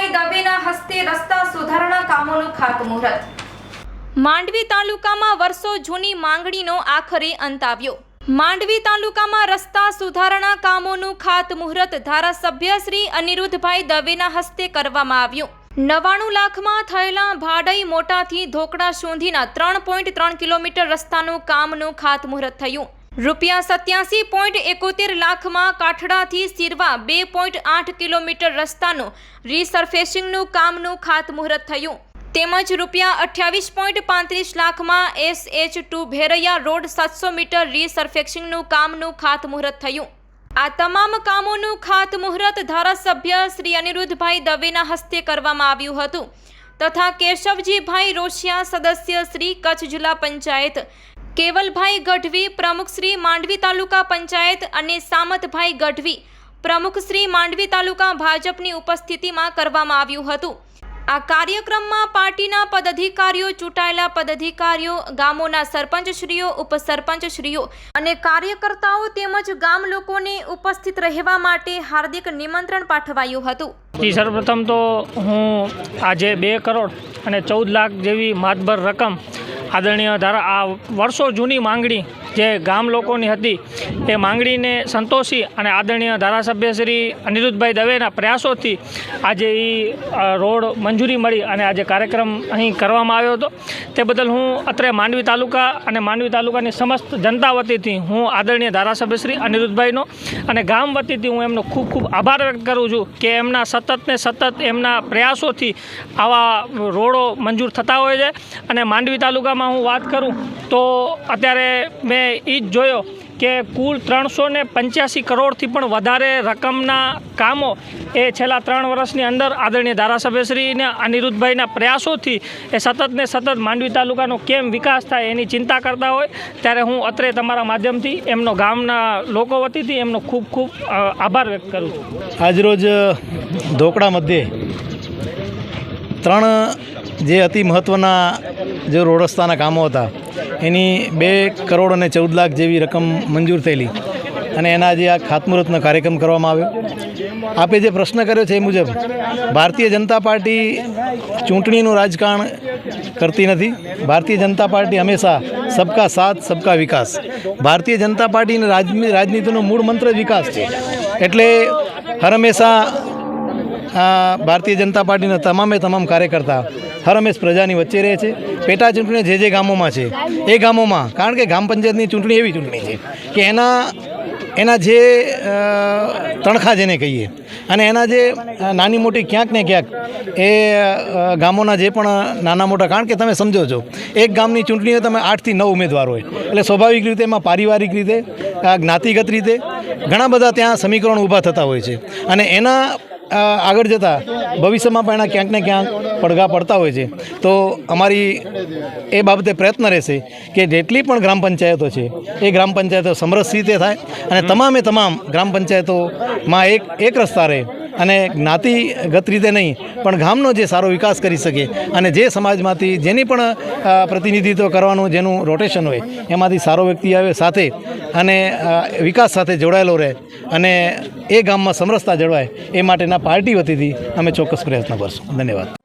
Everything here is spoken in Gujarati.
મહેશભાઈ દવેના હસ્તે રસ્તા સુધારણા કામોનું ખાતમુહૂર્ત. માંડવી તાલુકામાં વર્ષો જૂની માંગણીનો આખરે અંત આવ્યો. માંડવી તાલુકામાં રસ્તા સુધારણા કામોનું ખાતમુહૂર્ત ધારાસભ્ય શ્રી અનિરુદ્ધભાઈ દવેના હસ્તે કરવામાં આવ્યું. નવાણું લાખમાં થયેલા ભાડઈ મોટાથી ધોકડા સુધીના ત્રણ પોઈન્ટ ત્રણ કિલોમીટર રસ્તાનું કામનું ખાતમુહૂર્ત થયું. રૂપિયા સત્યાસી પોઈન્ટ એકોતેર લાખમાં કાઠડાથી સિરવા બે પોઈન્ટ આઠ કિલોમીટર રસ્તાનું રીસર્ફેસિંગનું કામનું ખાતમુહૂર્ત થયું. તેમજ રૂપિયા અઠ્યાવીસ પોઈન્ટ પાંત્રીસ લાખમાં S H two Bheraiya road સાતસો મીટર રીસર્ફેસિંગનું કામનું ખાતમુહૂર્ત થયું. આ તમામ કામોનું ખાતમુહૂર્ત ધારાસભ્ય શ્રી અનિરુદ્ધભાઈ દવેના હસ્તે કરવામાં આવ્યું હતું. તથા કેશવજીભાઈ રોશિયા સદસ્ય શ્રી કચ્છ જિલ્લા પંચાયત કેવલભાઈ ગઢવી, પ્રમુખ શ્રી માંડવી તાલુકા પંચાયત અને સામતભાઈ ગઢવી, પ્રમુખ શ્રી માંડવી તાલુકા ભાજપની ઉપસ્થિતિમાં કરવામાં આવ્યું હતું. આ કાર્યક્રમમાં પાર્ટીના પદાધિકારીઓ, ચૂંટાયેલા પદાધિકારીઓ, ગામોના સરપંચશ્રીઓ, ઉપસરપંચશ્રીઓ અને કાર્યકર્તાઓ તેમજ ગામ લોકોને ઉપસ્થિત રહેવા માટે હાર્દિક નિમંત્રણ પાઠવાયું હતું. સર્વપ્રથમ તો હું આજે બે કરોડ અને ચૌદ લાખ જેવી માતબર રકમ આદરણીય ધારા આ વર્ષો જૂની માંગણી જે ગામ લોકોની હતી, એ માંગણીને સંતોષી અને આદરણીય ધારાસભ્ય શ્રી અનિરુદ્ધભાઈ દવેના પ્રયાસોથી આજે એ રોડ મંજૂરી મળી અને આજે કાર્યક્રમ અહીં કરવામાં આવ્યો હતો. તે બદલ હું અત્રે માંડવી તાલુકા અને માંડવી તાલુકાની સમસ્ત જનતા વતીથી હું આદરણીય ધારાસભ્ય શ્રી અનિરુદ્ધભાઈનો અને ગામ વતીથી હું એમનો ખૂબ ખૂબ આભાર વ્યક્ત કરું છું કે એમના સતત ને સતત એમના પ્રયાસોથી આવા રોડો મંજૂર થતા હોય છે. અને માંડવી તાલુકામાં હું વાત કરું તો અત્યારે મેં એ જ જોયો કે કુલ ત્રણસો ને પંચ્યાસી કરોડથી પણ વધારે રકમના કામો એ છેલ્લા ત્રણ વર્ષની અંદર આદરણીય ધારાસભ્યશ્રીને અનિરુદ્ધભાઈના પ્રયાસોથી એ સતત ને સતત માંડવી તાલુકાનો કેમ વિકાસ થાય એની ચિંતા કરતા હોય, ત્યારે હું અત્રે તમારા માધ્યમથી એમનો ગામના લોકો વતીથી એમનો ખૂબ ખૂબ આભાર વ્યક્ત કરું છું. આજરોજ ધોકડા મધ્યે ત્રણ જે અતિ મહત્ત્વના જે રોડ રસ્તાના કામો હતા, એની બે કરોડ અને ચૌદ લાખ જેવી રકમ મંજૂર થયેલી. અને એના જે આ ખાતમુહૂર્તનો કાર્યક્રમ કરવામાં આવ્યો. આપે જે પ્રશ્ન કર્યો છે એ મુજબ, ભારતીય જનતા પાર્ટી ચૂંટણીનું રાજકારણ કરતી નથી. ભારતીય જનતા પાર્ટી હંમેશા સબકા સાથ, સબકા વિકાસ. ભારતીય જનતા પાર્ટીની રાજની રાજનીતિનો મૂળ મંત્ર વિકાસ છે. એટલે હર હંમેશા ભારતીય જનતા પાર્ટીના તમામે તમામ કાર્યકર્તા હર હંમેશ પ્રજાની વચ્ચે રહે છે. પેટા ચૂંટણી જે જે ગામોમાં છે, એ ગામોમાં, કારણ કે ગ્રામ પંચાયતની ચૂંટણી એવી ચૂંટણી છે કે એના એના જે તણખા જેને કહીએ અને એના જે નાની મોટી ક્યાંક ને ક્યાંક એ ગામોના જે પણ નાના મોટા, કારણ કે તમે સમજો છો, એક ગામની ચૂંટણીઓ તમે આઠથી નવ ઉમેદવાર હોય, એટલે સ્વાભાવિક રીતે એમાં પારિવારિક રીતે જ્ઞાતિગત રીતે ઘણા બધા ત્યાં સમીકરણો ઊભા થતા હોય છે. અને એના આગળ જતાં ભવિષ્યમાં પણ એના ક્યાંક ને ક્યાંક પડઘા પડતા હોય છે. તો અમારી એ બાબતે પ્રયત્ન રહેશે કે જેટલી પણ ગ્રામ પંચાયતો છે, એ ગ્રામ પંચાયતો સમરસ રીતે થાય અને તમામે તમામ ગ્રામ પંચાયતોમાં એક એક રસ્તા રહે અને જ્ઞાતિગત રીતે નહીં, પણ ગામનો જે સારો વિકાસ કરી શકે અને જે સમાજમાંથી જેની પણ પ્રતિનિધિત્વ કરવાનું જેનું રોટેશન હોય, એમાંથી સારો વ્યક્તિ આવે સાથે અને વિકાસ સાથે જોડાયેલો રહે અને એ ગામમાં સમરસતા જળવાય એ માટેના પાર્ટી વતીથી અમે ચોક્કસ પ્રયત્ન કરશું. ધન્યવાદ.